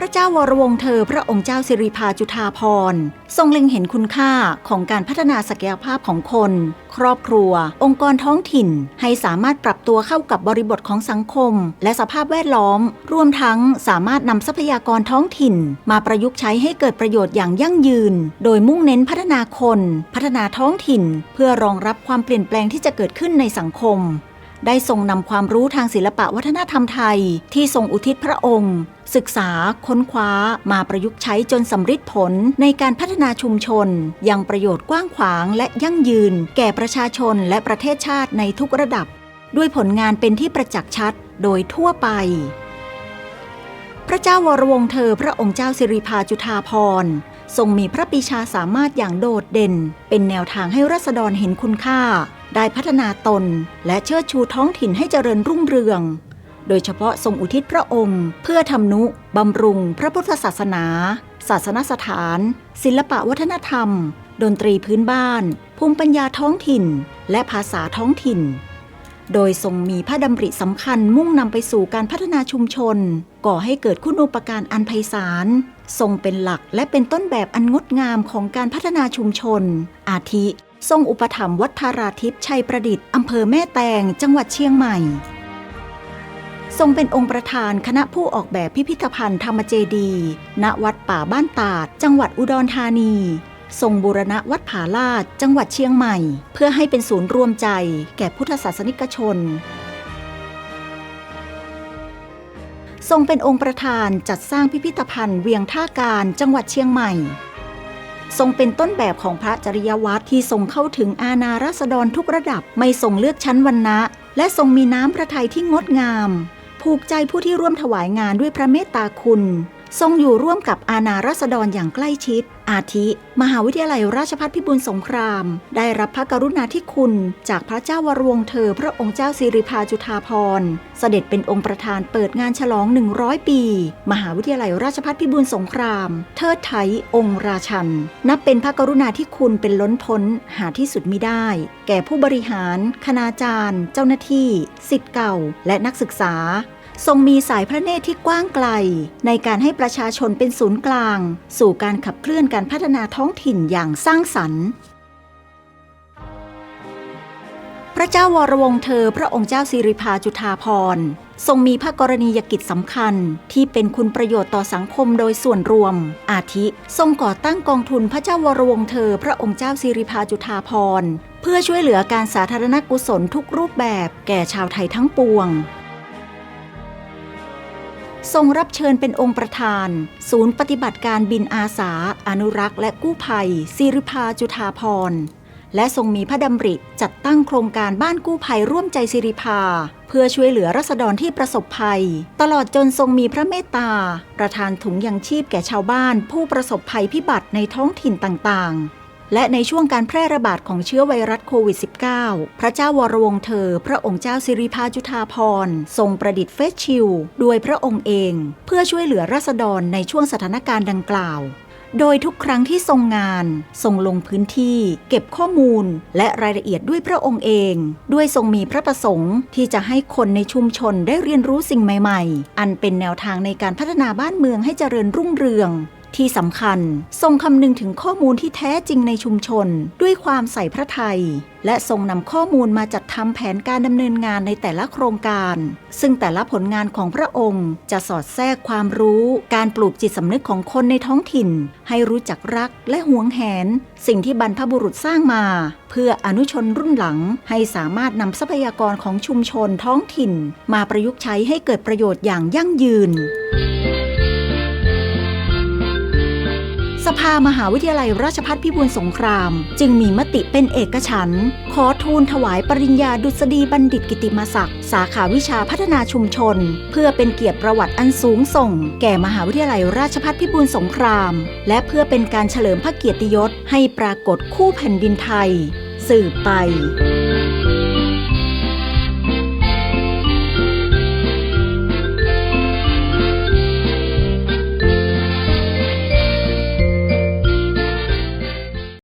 พระเจ้าวรวงเธอพระองค์เจ้าสิริพาจุฑาภรณ์ทรงเล็งเห็นคุณค่าของการพัฒนาศักยภาพของคน ครอบครัว องค์กรท้องถิ่น ให้สามารถปรับตัวเข้ากับบริบทของสังคม และสภาพแวดล้อม รวมทั้งสามารถนำทรัพยากรท้องถิ่น มาประยุกต์ใช้ให้เกิดประโยชน์อย่างยั่งยืน โดยมุ่งเน้นพัฒนาคน พัฒนาท้องถิ่น เพื่อรองรับความเปลี่ยนแปลงที่จะเกิดขึ้นในสังคม ได้ทรงนำความรู้ทางศิลปะวัฒนธรรมไทย ที่ทรงอุทิศพระองค์ ศึกษา ค้นคว้า มาประยุกต์ใช้จนสำฤทธิ์ผลในการพัฒนาชุมชน ยังประโยชน์กว้างขวางและยั่งยืน แก่ประชาชนและประเทศชาติในทุกระดับ ด้วยผลงานเป็นที่ประจักษ์ชัดโดยทั่วไป พระเจ้าวรวงเธอพระองค์เจ้าสิริพาจุฑาภรณ์ทรงมีพระปีชาสามารถอย่างโดดเด่น เป็นแนวทางให้รัษฎรเห็นคุณค่า ได้พัฒนาตนและเชิดชูท้องถิ่นให้เจริญรุ่งเรือง โดยเฉพาะทรงอุทิศพระองค์ เพื่อทำนุบำรุงพระพุทธศาสนา ศาสนสถาน ศิลปะวัฒนธรรม ดนตรีพื้นบ้าน ภูมิปัญญาท้องถิ่น และภาษาท้องถิ่น โดยทรงมีพระดำริสำคัญมุ่งนำไปสู่การพัฒนาชุมชน ก่อให้เกิดคุณูปการอันไพศาลทรงเป็นหลักและเป็นต้นแบบอันงดงามของการพัฒนาชุมชน อาทิ ทรงอุปถัมภ์วัดทาราทิพย์ชัยประดิษฐ์อำเภอแม่แตงจังหวัดเชียงใหม่ ทรงเป็นองค์ประธานคณะผู้ออกแบบพิพิธภัณฑ์ธรรมเจดี ณวัดป่าบ้านตาด จังหวัดอุดรธานี ทรงบูรณะวัดผาลาด จังหวัดเชียงใหม่ เพื่อให้เป็นศูนย์รวมใจ แก่พุทธศาสนิกชนทรงเป็นองค์ประธานจัดสร้างพิพิธภัณฑ์เวียงท่าการจังหวัดเชียงใหม่ ทรงเป็นต้นแบบของพระจริยวัตรที่ทรงเข้าถึงอาณาราษฎรทุกระดับไม่ทรงเลือกชั้นวรรณะ และทรงมีน้ำพระทัยที่งดงาม ผูกใจผู้ที่ร่วมถวายงานด้วยพระเมตตาคุณ ทรงอยู่ร่วมกับอาณาราษฎรอย่างใกล้ชิด อาทิ มหาวิทยาลัยราชภัฏพิบูลสงคราม ได้รับพระกรุณาธิคุณ จากพระเจ้าวรวงเธอ พระองค์เจ้าสิริพาจุฑาภรณ์เสด็จเป็นองค์ประธานเปิดงานฉลอง 100 ปี มหาวิทยาลัยราชภัฏพิบูลสงคราม เทิดไถองค์ราชัน นับเป็นพระกรุณาธิคุณเป็นล้นพ้นหาที่สุดมิได้ แก่ผู้บริหาร คณาจารย์ เจ้าหน้าที่ สิทธิ์เก่า และนักศึกษา ทรงมีสายพระเนตรที่กว้างไกล ในการให้ประชาชนเป็นศูนย์กลาง สู่การขับเคลื่อนการพัฒนาท้องถิ่นอย่างสร้างสรรค์ พระเจ้าวรวงเธอพระองค์เจ้าสิริพาจุฑาภรณ์ทรงมีพระกรณียกิจสำคัญ ที่เป็นคุณประโยชน์ต่อสังคมโดยส่วนรวม อาทิ ทรงก่อตั้งกองทุนพระเจ้าวรวงเธอ พระองค์เจ้าสิริพาจุฑาภรณ์เพื่อช่วยเหลือการสาธารณกุศลทุกรูปแบบแก่ชาวไทยทั้งปวง ทรงรับเชิญเป็นองค์ประธาน ศูนย์ปฏิบัติการบินอาสา อนุรักษ์และกู้ภัยสิริพาจุฑาภรและทรงมีพระดำริจัดตั้งโครงการบ้านกู้ภัยร่วมใจสิริพา เพื่อช่วยเหลือรัษฎรที่ประสบภัย ตลอดจนทรงมีพระเมตตา ประทานถุงยังชีพแก่ชาวบ้าน ผู้ประสบภัยพิบัติในท้องถิ่นต่างๆ และในช่วงการแพร่ระบาดของเชื้อไวรัสโควิด -19 พระเจ้าวรวงเธอ พระองค์เจ้าสิริพาจุฑาภรณ์ทรงประดิษฐ์เฟสชิลด้วยพระองค์เอง เพื่อช่วยเหลือราษฎรในช่วงสถานการณ์ดังกล่าว โดยทุกครั้งที่ทรงงาน ทรงลงพื้นที่ เก็บข้อมูล และรายละเอียดด้วยพระองค์เอง ด้วยทรงมีพระประสงค์ที่จะให้คนในชุมชนได้เรียนรู้สิ่งใหม่ ๆ อันเป็นแนวทางในการพัฒนาบ้านเมืองให้เจริญรุ่งเรือง ที่สำคัญ ทรงคำนึงถึงข้อมูลที่แท้จริงในชุมชน ด้วยความใส่พระทัย และทรงนำข้อมูลมาจัดทำแผนการดำเนินงานในแต่ละโครงการ ซึ่งแต่ละผลงานของพระองค์ จะสอดแทรกความรู้ การปลูกจิตสำนึกของคนในท้องถิ่น ให้รู้จักรักและหวงแหน สิ่งที่บรรพบุรุษสร้างมา เพื่ออนุชนรุ่นหลัง ให้สามารถนำทรัพยากรของชุมชนท้องถิ่น มาประยุกต์ใช้ให้เกิดประโยชน์อย่างยั่งยืน สภามหาวิทยาลัยราชภัฏพิบูลสงคราม จึงมีมติเป็นเอกฉันท์ขอทูลถวายปริญญาดุษฎีบัณฑิตกิติมศักดิ์สาขาวิชาพัฒนาชุมชน เพื่อเป็นเกียรติประวัติอันสูงส่ง แก่มหาวิทยาลัยราชภัฏพิบูลสงคราม และเพื่อเป็นการเฉลิมพระเกียรติยศให้ปรากฏคู่แผ่นดินไทย สืบไป